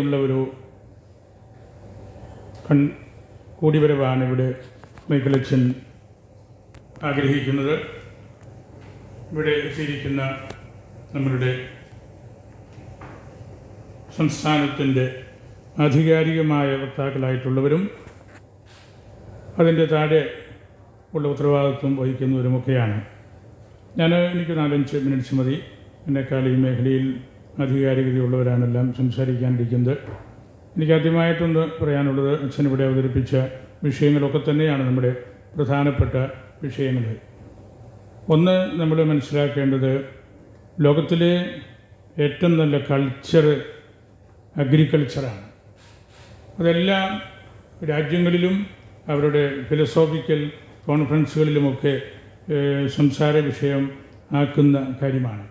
ഉള്ള ഒരു കൺ കൂടിവരവാണ് ഇവിടെ മൈക്കിളച്ചൻ ആഗ്രഹിക്കുന്നത്. ഇവിടെ എത്തിയിരിക്കുന്ന നമ്മളുടെ സംസ്ഥാനത്തിന്റെ ആധികാരികമായ വക്താക്കളായിട്ടുള്ളവരും അതിന്റെ താഴെ ഉള്ള ഉത്തരവാദിത്വം വഹിക്കുന്നവരുമൊക്കെയാണ്. ഞാൻ എനിക്ക് നാലഞ്ച് മിനിറ്റ്സ് മതി. എന്നെക്കാൾ ഈ മേഖലയിൽ ആധികാരികതയുള്ളവരാണെല്ലാം സംസാരിക്കാനിരിക്കുന്നത്. എനിക്ക് ആദ്യമായിട്ടൊന്ന് പറയാനുള്ളത് അച്ഛൻ ഇവിടെ അവതരിപ്പിച്ച വിഷയങ്ങളൊക്കെ തന്നെയാണ് നമ്മുടെ പ്രധാനപ്പെട്ട വിഷയങ്ങൾ. ഒന്ന് നമ്മൾ മനസ്സിലാക്കേണ്ടത് ലോകത്തിലെ ഏറ്റവും നല്ല കൾച്ചർ അഗ്രികൾച്ചറാണ് അതെല്ലാ രാജ്യങ്ങളിലും അവരുടെ ഫിലോസോഫിക്കൽ കോൺഫറൻസുകളിലുമൊക്കെ സംസാര വിഷയം ആക്കുന്ന കാര്യമാണ്.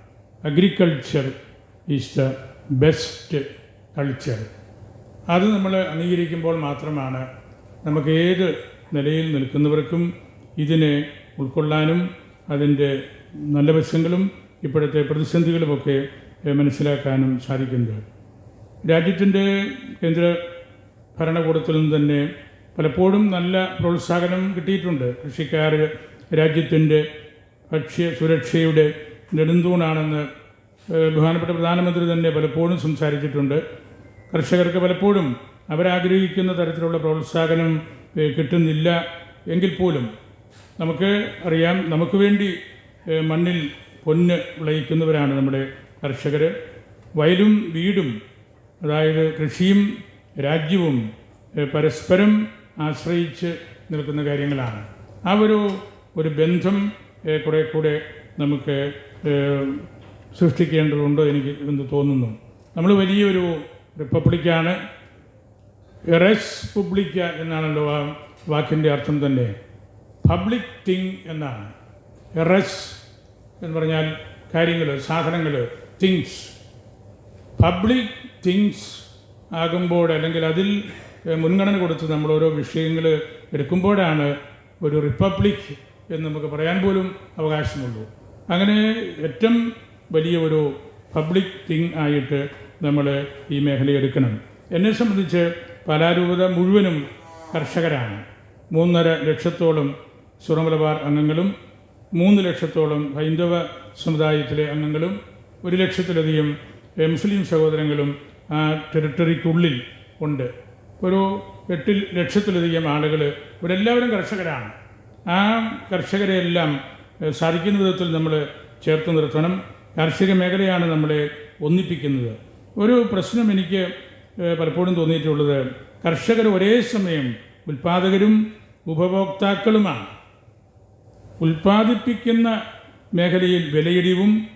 Agriculture is the best culture അത് നമ്മൾ അംഗീകരിക്കുമ്പോൾ മാത്രമാണ് നമുക്ക് ഏത് നിലയിൽ നിൽക്കുന്നവർക്കും ഇതിനെ ഉൾക്കൊള്ളാനും അതിന്റെ നല്ല വശങ്ങളും ഇപ്പോഴത്തെ പ്രതിസന്ധികളുമൊക്കെ മനസ്സിലാക്കാനും സാധിക്കുന്നത്. രാജ്യത്തിന്റെ കേന്ദ്ര ഭരണകൂടത്തിൽ നിന്ന് തന്നെ പലപ്പോഴും നല്ല പ്രോത്സാഹനം കിട്ടിയിട്ടുണ്ട്. കൃഷിക്കാർ രാജ്യത്തിന്റെ ഭക്ഷ്യ സുരക്ഷയുടെ നെടുന്തൂണാണെന്ന് ബഹുമാനപ്പെട്ട പ്രധാനമന്ത്രി തന്നെ പലപ്പോഴും സംസാരിച്ചിട്ടുണ്ട്. കർഷകർക്ക് പലപ്പോഴും അവരാഗ്രഹിക്കുന്ന തരത്തിലുള്ള പ്രോത്സാഹനം കിട്ടുന്നില്ല എങ്കിൽ പോലും നമുക്ക് അറിയാം നമുക്ക് വേണ്ടി മണ്ണിൽ പൊന്ന് വിളയിക്കുന്നവരാണ് നമ്മുടെ കർഷകർ വയലും വീടും അതായത് കൃഷിയും രാജ്യവും പരസ്പരം ആശ്രയിച്ച് നിൽക്കുന്ന കാര്യങ്ങളാണ്. ആ ഒരു ഒരു ബന്ധം കുറേ കൂടെ നമുക്ക് സൃഷ്ടിക്കേണ്ടതുണ്ട് എനിക്ക് എന്ന് തോന്നുന്നു. നമ്മൾ വലിയൊരു റിപ്പബ്ലിക്കാണ്. റെസ് പബ്ലിക്ക എന്നാണല്ലോ ആ വാക്കിന്റെ അർത്ഥം തന്നെ. പബ്ലിക് തിങ് എന്നാണ്. റെസ് എന്ന് പറഞ്ഞാൽ കാര്യങ്ങൾ സാധനങ്ങൾ തിങ്സ്. പബ്ലിക് തിങ്സ് ആകുമ്പോൾ അല്ലെങ്കിൽ അതിൽ മുൻഗണന കൊടുത്ത് നമ്മൾ ഓരോ വിഷയങ്ങൾ എടുക്കുമ്പോഴാണ് ഒരു റിപ്പബ്ലിക് എന്ന് നമുക്ക് പറയാൻ പോലും അവകാശമുള്ളൂ. അങ്ങനെ ഏറ്റവും വലിയ ഒരു പബ്ലിക് തിങ് ആയിട്ട് നമ്മൾ ഈ മേഖലയെടുക്കണം എന്നെ സംബന്ധിച്ച് കലാരൂപത മുഴുവനും കർഷകരാണ്. മൂന്നര ലക്ഷത്തോളം സുറമലബാർ അംഗങ്ങളും മൂന്ന് ലക്ഷത്തോളം ഹൈന്ദവ സമുദായത്തിലെ അംഗങ്ങളും ഒരു ലക്ഷത്തിലധികം മുസ്ലിം സഹോദരങ്ങളും ആ ടെറിട്ടറിക്കുള്ളിൽ ഉണ്ട്. ഒരു എട്ട് ലക്ഷത്തിലധികം ആളുകൾ ഇവരെല്ലാവരും കർഷകരാണ്. ആ കർഷകരെ എല്ലാം സാധിക്കുന്ന വിധത്തിൽ നമ്മൾ ചേർത്ത് നിർത്തണം. കാർഷിക മേഖലയാണ് നമ്മളെ ഒന്നിപ്പിക്കുന്നത്. ഒരു പ്രശ്നം എനിക്ക് പലപ്പോഴും തോന്നിയിട്ടുള്ളത്. കർഷകർ ഒരേ സമയം ഉൽപ്പാദകരും ഉപഭോക്താക്കളുമാണ്. ഉൽപ്പാദിപ്പിക്കുന്ന മേഖലയിൽ വിലയിടിവും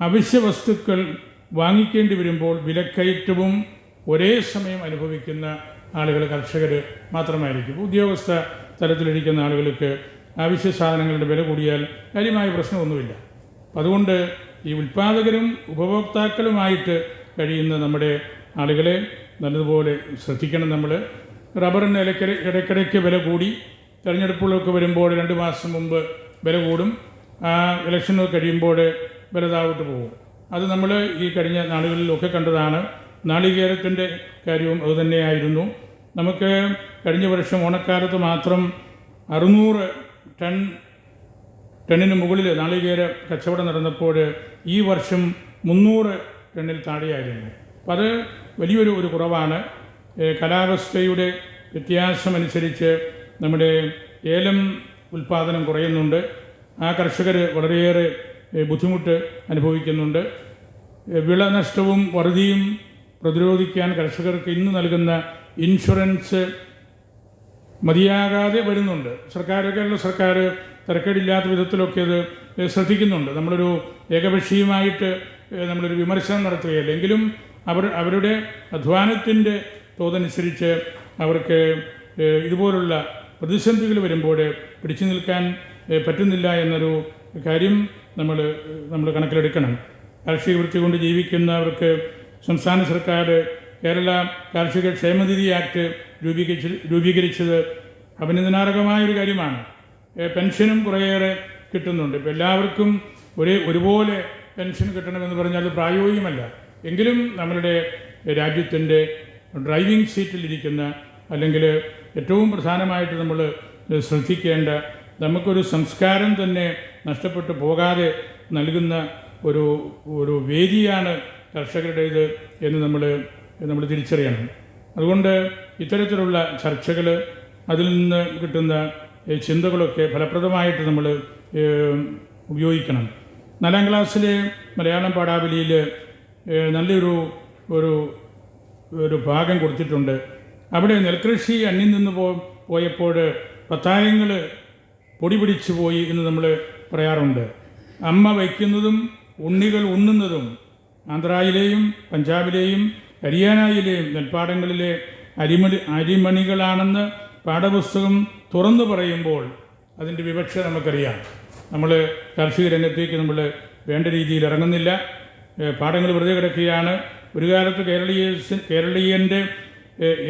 അവശ്യ വസ്തുക്കൾ വാങ്ങിക്കേണ്ടി വരുമ്പോൾ വിലക്കയറ്റവും ഒരേ സമയം അനുഭവിക്കുന്ന ആളുകൾ കർഷകർ മാത്രമായിരിക്കും. ഉദ്യോഗസ്ഥ തലത്തിലിരിക്കുന്ന ആളുകൾക്ക് ആവശ്യ സാധനങ്ങളുടെ വില കൂടിയാൽ കാര്യമായ പ്രശ്നമൊന്നുമില്ല. അതുകൊണ്ട് ഈ ഉൽപ്പാദകരും ഉപഭോക്താക്കളുമായിട്ട് കഴിയുന്ന നമ്മുടെ ആളുകളെ നല്ലതുപോലെ ശ്രദ്ധിക്കണം നമ്മൾ റബ്ബറിന് ഇലക്കര ഇടയ്ക്കിടയ്ക്ക് വില കൂടി. തിരഞ്ഞെടുപ്പുകളൊക്കെ വരുമ്പോൾ രണ്ട് മാസം മുമ്പ് വില കൂടും. ആ ഇലക്ഷനൊക്കെ കഴിയുമ്പോൾ വില പോകും. അത് നമ്മൾ ഈ കഴിഞ്ഞ നാളുകളിലൊക്കെ കണ്ടതാണ്. നാളികേരത്തിന്റെ കാര്യവും അതുതന്നെയായിരുന്നു നമുക്ക് കഴിഞ്ഞ വർഷം ഓണക്കാലത്ത് മാത്രം അറുന്നൂറ് ടൺ ടണ്ണിന് മുകളിൽ നാളികേര കച്ചവടം നടന്നപ്പോൾ ഈ വർഷം മുന്നൂറ് ടണ്ണിൽ താഴെയായിരുന്നു. അപ്പം അത് വലിയൊരു ഒരു കുറവാണ്. കാലാവസ്ഥയുടെ വ്യത്യാസമനുസരിച്ച് നമ്മുടെ ഏലം ഉൽപ്പാദനം കുറയുന്നുണ്ട്. ആ കർഷകർ വളരെയേറെ ബുദ്ധിമുട്ട് അനുഭവിക്കുന്നുണ്ട്. വിളനഷ്ടവും വറുതിയും പ്രതിരോധിക്കാൻ കർഷകർക്ക് ഇന്ന് നൽകുന്ന ഇൻഷുറൻസ് മതിയാകാതെ വരുന്നുണ്ട്. സർക്കാർ കേരള സർക്കാർ തിരക്കേടില്ലാത്ത വിധത്തിലൊക്കെ അത് ശ്രദ്ധിക്കുന്നുണ്ട്. നമ്മളൊരു ഏകപക്ഷീയമായിട്ട് നമ്മളൊരു വിമർശനം നടത്തുകയല്ല എങ്കിലും അവർ അവരുടെ അധ്വാനത്തിന്റെ തോതനുസരിച്ച് അവർക്ക് ഇതുപോലുള്ള പ്രതിസന്ധികൾ വരുമ്പോൾ പിടിച്ചു നിൽക്കാൻ പറ്റുന്നില്ല എന്നൊരു കാര്യം നമ്മൾ നമ്മൾ കണക്കിലെടുക്കണം. കാർഷിക വൃത്തി കൊണ്ട് ജീവിക്കുന്നവർക്ക് സംസ്ഥാന സർക്കാർ കേരള കാർഷിക ക്ഷേമനിധി ആക്ട് രൂപീകരിച്ച് രൂപീകരിച്ചത് അഭിനന്ദനാർഹമായൊരു കാര്യമാണ്. പെൻഷനും കുറേയേറെ കിട്ടുന്നുണ്ട്. ഇപ്പം എല്ലാവർക്കും ഒരേ ഒരുപോലെ പെൻഷൻ കിട്ടണമെന്ന് പറഞ്ഞാൽ അത് പ്രായോഗികമല്ല. എങ്കിലും നമ്മളുടെ രാജ്യത്തിന്റെ ഡ്രൈവിംഗ് സീറ്റിലിരിക്കുന്ന അല്ലെങ്കിൽ ഏറ്റവും പ്രധാനമായിട്ട് നമ്മൾ ശ്രദ്ധിക്കേണ്ട നമുക്കൊരു സംസ്കാരം തന്നെ നഷ്ടപ്പെട്ടു പോകാതെ നൽകുന്ന ഒരു ഒരു വേദിയാണ് കർഷകരുടേത് എന്ന് നമ്മൾ നമ്മൾ തിരിച്ചറിയണം. അതുകൊണ്ട് ഇത്തരത്തിലുള്ള ചർച്ചകൾ അതിൽ നിന്ന് കിട്ടുന്ന ചിന്തകളൊക്കെ ഫലപ്രദമായിട്ട് നമ്മൾ ഉപയോഗിക്കണം. നാലാം ക്ലാസ്സിലെ മലയാളം പാഠാവലിയിൽ നല്ലൊരു ഒരു ഒരു ഭാഗം കൊടുത്തിട്ടുണ്ട്. അവിടെ നെൽകൃഷി അന്യം നിന്ന് പോ പോയപ്പോൾ പത്തായങ്ങൾ പൊടി പിടിച്ചു പോയി എന്ന് നമ്മൾ പറയാറുണ്ട്. അമ്മ വയ്ക്കുന്നതും ഉണ്ണികൾ ഉണ്ണുന്നതും ആന്ധ്രയിലെയും പഞ്ചാബിലെയും ഹരിയാനയിലെയും നെൽപ്പാടങ്ങളിലെ അരിമണി അരിമണികളാണെന്ന് പാഠപുസ്തകം തുറന്നു പറയുമ്പോൾ അതിന്റെ വിവക്ഷ നമുക്കറിയാം. നമ്മൾ കാർഷിക രംഗത്തേക്ക് നമ്മൾ വേണ്ട രീതിയിൽ ഇറങ്ങുന്നില്ല. പാഠങ്ങൾ വെറുതെ കിടക്കുകയാണ്. ഒരു കാലത്ത് കേരളീയ കേരളീയന്റെ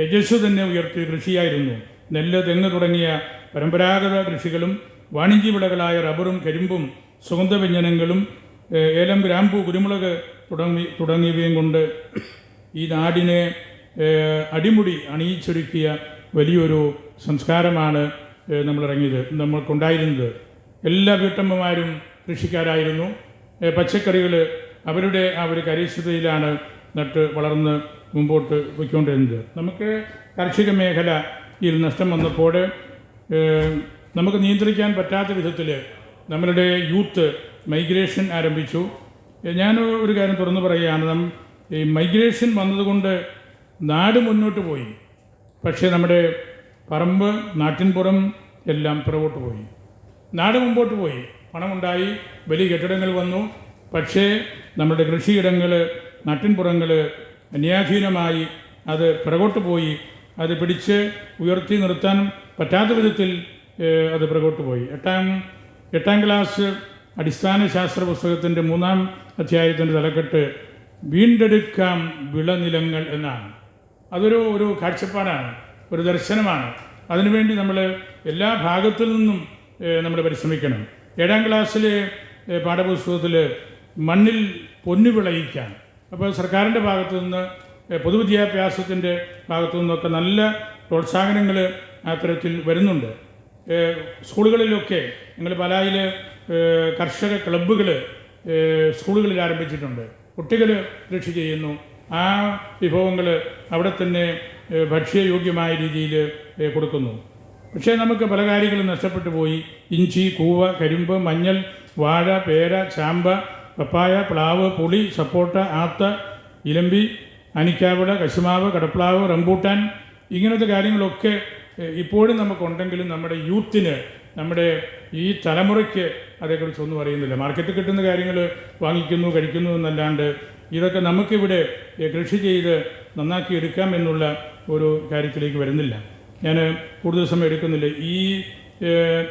യജസ് തന്നെ ഉയർത്തിയ കൃഷിയായിരുന്നു. നെല്ല് തെങ്ങ് തുടങ്ങിയ പരമ്പരാഗത കൃഷികളും വാണിജ്യ വിളകളായ റബ്ബറും കരിമ്പും സുഗന്ധവ്യഞ്ജനങ്ങളും ഏലം ഗ്രാമ്പു കുരുമുളക് തുടങ്ങി തുടങ്ങിയവയും കൊണ്ട് ഈ നാടിനെ അടിമുടി അണിയിച്ചൊരുക്കിയ വലിയൊരു സംസ്കാരമാണ് നമ്മളിറങ്ങിയത് നമ്മൾക്കുണ്ടായിരുന്നത്. എല്ലാ വീട്ടമ്മമാരും കൃഷിക്കാരായിരുന്നു. പച്ചക്കറികൾ അവരുടെ ആ ഒരു കരീശ്വതയിലാണ് നട്ട് വളർന്ന് മുമ്പോട്ട് പോയിക്കൊണ്ടിരുന്നത്. നമുക്ക് കാർഷിക മേഖലയിൽ നഷ്ടം വന്നപ്പോൾ നമുക്ക് നിയന്ത്രിക്കാൻ പറ്റാത്ത വിധത്തിൽ നമ്മളുടെ യൂത്ത് മൈഗ്രേഷൻ ആരംഭിച്ചു. ഞാൻ ഒരു കാര്യം തുറന്നു പറയുകയാണ്. നം ഈ മൈഗ്രേഷൻ വന്നതുകൊണ്ട് നാട് മുന്നോട്ട് പോയി. പക്ഷേ നമ്മുടെ പറമ്പ് നാട്ടിൻപുറം എല്ലാം പുറകോട്ട് പോയി. നാട് മുമ്പോട്ട് പോയി. പണമുണ്ടായി വലിയ കെട്ടിടങ്ങൾ വന്നു. പക്ഷേ നമ്മുടെ കൃഷിയിടങ്ങൾ നാട്ടിൻപുറങ്ങൾ അന്യാധീനമായി അത് പിറകോട്ട് പോയി. അത് പിടിച്ച് ഉയർത്തി നിർത്താൻ പറ്റാത്ത വിധത്തിൽ അത് പിറകോട്ട് പോയി. എട്ടാം എട്ടാം ക്ലാസ് അടിസ്ഥാന ശാസ്ത്ര പുസ്തകത്തിന്റെ മൂന്നാം അധ്യായത്തിന്റെ തലക്കെട്ട് വീണ്ടെടുക്കാം വിളനിലങ്ങൾ എന്നാണ്. അതൊരു ഒരു കാഴ്ചപ്പാടാണ്. ഒരു ദർശനമാണ്. അതിനുവേണ്ടി നമ്മൾ എല്ലാ ഭാഗത്തു നിന്നും നമ്മൾ പരിശ്രമിക്കണം. ഏഴാം ക്ലാസ്സിലെ പാഠപുസ്തകത്തിൽ മണ്ണിൽ പൊന്നു വിളയിക്കാൻ. അപ്പോൾ സർക്കാരിന്റെ ഭാഗത്തു നിന്ന് പൊതുവിദ്യാഭ്യാസത്തിന്റെ ഭാഗത്തു നിന്നൊക്കെ നല്ല പ്രോത്സാഹനങ്ങൾ അത്തരത്തിൽ വരുന്നുണ്ട്. സ്കൂളുകളിലൊക്കെ ഞങ്ങൾ പലായിൽ കർഷക ക്ലബ്ബുകൾ സ്കൂളുകളിൽ ആരംഭിച്ചിട്ടുണ്ട്. കുട്ടികൾ കൃഷി ചെയ്യുന്നു. ആ വിഭവങ്ങൾ അവിടെ തന്നെ ഭക്ഷ്യയോഗ്യമായ രീതിയിൽ കൊടുക്കുന്നു. പക്ഷേ നമുക്ക് പല കാര്യങ്ങളും നഷ്ടപ്പെട്ടു പോയി. ഇഞ്ചി കൂവ കരിമ്പ് മഞ്ഞൾ വാഴ പേര ചാമ്പ പപ്പായ പ്ലാവ് പുളി സപ്പോട്ട ആത്ത ഇലമ്പി അനിക്കാവിള കശുമാവ് കടപ്ലാവ് റംബൂട്ടാൻ ഇങ്ങനത്തെ കാര്യങ്ങളൊക്കെ ഇപ്പോഴും നമുക്കുണ്ടെങ്കിലും നമ്മുടെ യൂത്തിന് നമ്മുടെ ഈ തലമുറയ്ക്ക് അതേക്കുറിച്ചൊന്നും അറിയുന്നില്ല. മാർക്കറ്റിൽ കിട്ടുന്ന കാര്യങ്ങൾ വാങ്ങിക്കുന്നു കഴിക്കുന്നു എന്നല്ലാണ്ട് ഇതൊക്കെ നമുക്കിവിടെ കൃഷി ചെയ്ത് നന്നാക്കി എടുക്കാം എന്നുള്ള ഒരു കാര്യത്തിലേക്ക് വരുന്നില്ല. ഞാൻ കൂടുതൽ സമയം എടുക്കുന്നില്ല. ഈ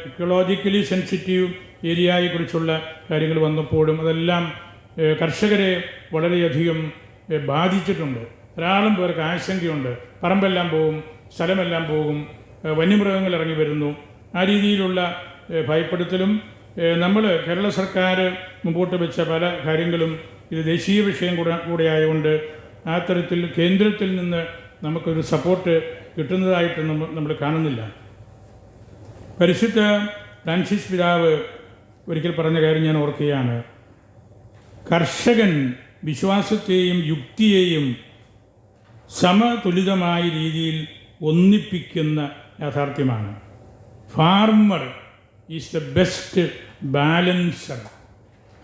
ഇക്കോളജിക്കലി സെൻസിറ്റീവ് ഏരിയയെക്കുറിച്ചുള്ള കാര്യങ്ങൾ വന്നപ്പോഴും അതെല്ലാം കർഷകരെ വളരെയധികം ബാധിച്ചിട്ടുണ്ട്. ധാരാളം പേർക്ക് ആശങ്കയുണ്ട്. പറമ്പെല്ലാം പോകും സ്ഥലമെല്ലാം പോകും വന്യമൃഗങ്ങൾ ഇറങ്ങി വരുന്നു. ആ രീതിയിലുള്ള ഭയപ്പെടുത്തലും നമ്മൾ കേരള സർക്കാർ മുമ്പോട്ട് വെച്ച പല കാര്യങ്ങളും ഇത് ദേശീയ വിഷയം കൂടെ കൂടെ ആയതുകൊണ്ട് ആ തരത്തിൽ കേന്ദ്രത്തിൽ നിന്ന് നമുക്കൊരു സപ്പോർട്ട് കിട്ടുന്നതായിട്ട് നമ്മൾ നമ്മൾ കാണുന്നില്ല. പരിശുദ്ധ ഫ്രാൻസിസ് പിതാവ് ഒരിക്കൽ പറഞ്ഞ കാര്യം ഞാൻ ഓർക്കുകയാണ്. കർഷകൻ വിശ്വാസത്തെയും യുക്തിയെയും സമതുലിതമായ രീതിയിൽ ഒന്നിപ്പിക്കുന്ന യാഥാർത്ഥ്യമാണ്. Farmer is the best balancer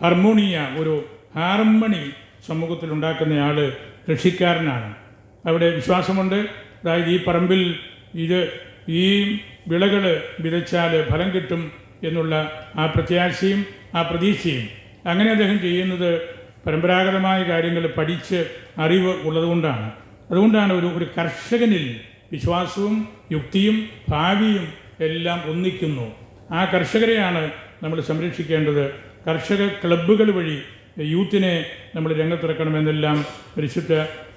ഹാർമോണിയ ഒരു ഹാർമണി സമൂഹത്തിൽ ഉണ്ടാക്കുന്നയാൾ കൃഷിക്കാരനാണ്. അവിടെ വിശ്വാസമുണ്ട്. അതായത് ഈ പറമ്പിൽ ഇത് ഈ വിളകൾ വിതച്ചാൽ ഫലം കിട്ടും എന്നുള്ള ആ പ്രത്യാശയും ആ പ്രതീക്ഷയും. അങ്ങനെ അദ്ദേഹം ചെയ്യുന്നത് പരമ്പരാഗതമായ കാര്യങ്ങൾ പഠിച്ച് അറിവ് ഉള്ളതുകൊണ്ടാണ്. അതുകൊണ്ടാണ് ഒരു ഒരു കർഷകനിൽ വിശ്വാസവും യുക്തിയും ഭാവിയും എല്ലാം ഒന്നിക്കുന്നു. ആ കർഷകരെയാണ് നമ്മൾ സംരക്ഷിക്കേണ്ടത്. കർഷക ക്ലബ്ബുകൾ വഴി യൂത്തിനെ നമ്മൾ രംഗത്തിറക്കണമെന്നെല്ലാം പരിശുദ്ധ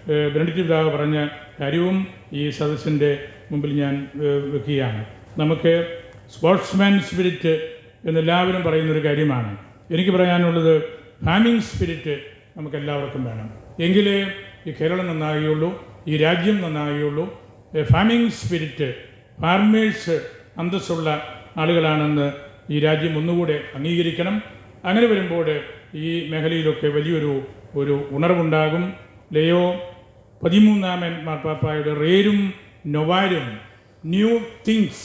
ബെനഡിക്റ്റ് പിതാവ് പറഞ്ഞ കാര്യവും ഈ സദസ്സിന്റെ മുമ്പിൽ ഞാൻ വെക്കുകയാണ്. നമുക്ക് സ്പോർട്സ്മാൻ സ്പിരിറ്റ് എന്നെല്ലാവരും പറയുന്നൊരു കാര്യമാണ്. എനിക്ക് പറയാനുള്ളത് ഫാമിംഗ് സ്പിരിറ്റ് നമുക്കെല്ലാവർക്കും വേണം. എങ്കിലേ ഈ കേരളം നന്നാകുകയുള്ളൂ ഈ രാജ്യം നന്നാകുകയുള്ളൂ ഫാമിംഗ് സ്പിരിറ്റ് ഫാർമേഴ്സ് അന്തസ്സുള്ള ആളുകളാണെന്ന് ഈ രാജ്യം ഒന്നുകൂടെ അംഗീകരിക്കണം. അങ്ങനെ വരുമ്പോൾ ഈ മേഖലയിലൊക്കെ വലിയൊരു ഒരു ഉണർവുണ്ടാകും. ലയോ പതിമൂന്നാമൻ മാർപ്പാപ്പായുടെ റേരും നൊവാരും ന്യൂ തിങ്സ്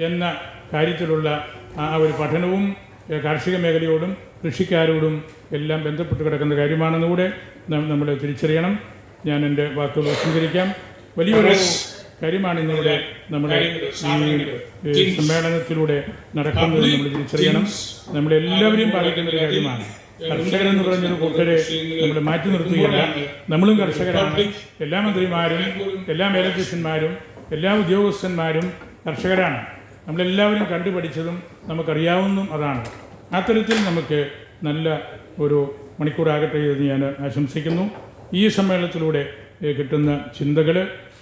എന്ന കാര്യത്തിലുള്ള ആ ഒരു പഠനവും കാർഷിക മേഖലയോടും കൃഷിക്കാരോടും എല്ലാം ബന്ധപ്പെട്ട് കിടക്കുന്ന കാര്യമാണെന്ന് കൂടെ നമ്മൾ തിരിച്ചറിയണം. ഞാൻ എന്റെ വാക്കുകൾ വിശദീകരിക്കാം. വലിയൊരു കാര്യമാണ് ഇന്നിവിടെ നമ്മുടെ ഈ സമ്മേളനത്തിലൂടെ നടക്കുന്നത് നമ്മൾ തിരിച്ചറിയണം. നമ്മളെല്ലാവരെയും ബാധിക്കുന്ന ഒരു കാര്യമാണ് കർഷകരെന്ന് പറഞ്ഞൊരു കൂട്ടരെ നമ്മൾ മാറ്റി നിർത്തുകയല്ല. നമ്മളും കർഷകരാണ്. എല്ലാ മന്ത്രിമാരും എല്ലാ മേലധ്യക്ഷന്മാരും എല്ലാ ഉദ്യോഗസ്ഥന്മാരും കർഷകരാണ്. നമ്മളെല്ലാവരും കണ്ടുപഠിച്ചതും നമുക്കറിയാവുന്നതും അതാണ്. അത്തരത്തിൽ നമുക്ക് നല്ല ഒരു മണിക്കൂറാകട്ടെ എന്ന് ഞാൻ ആശംസിക്കുന്നു. ഈ സമ്മേളനത്തിലൂടെ കിട്ടുന്ന ചിന്തകൾ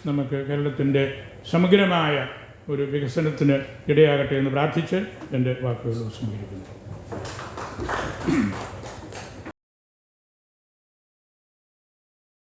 നമുക്ക് കേരളത്തിന്റെ സമഗ്രമായ ഒരു വികസനത്തിന് ഇടയാകട്ടെ എന്ന് പ്രാർത്ഥിച്ച് എന്റെ വാക്കുകൾ ഉപസംഹരിക്കുന്നു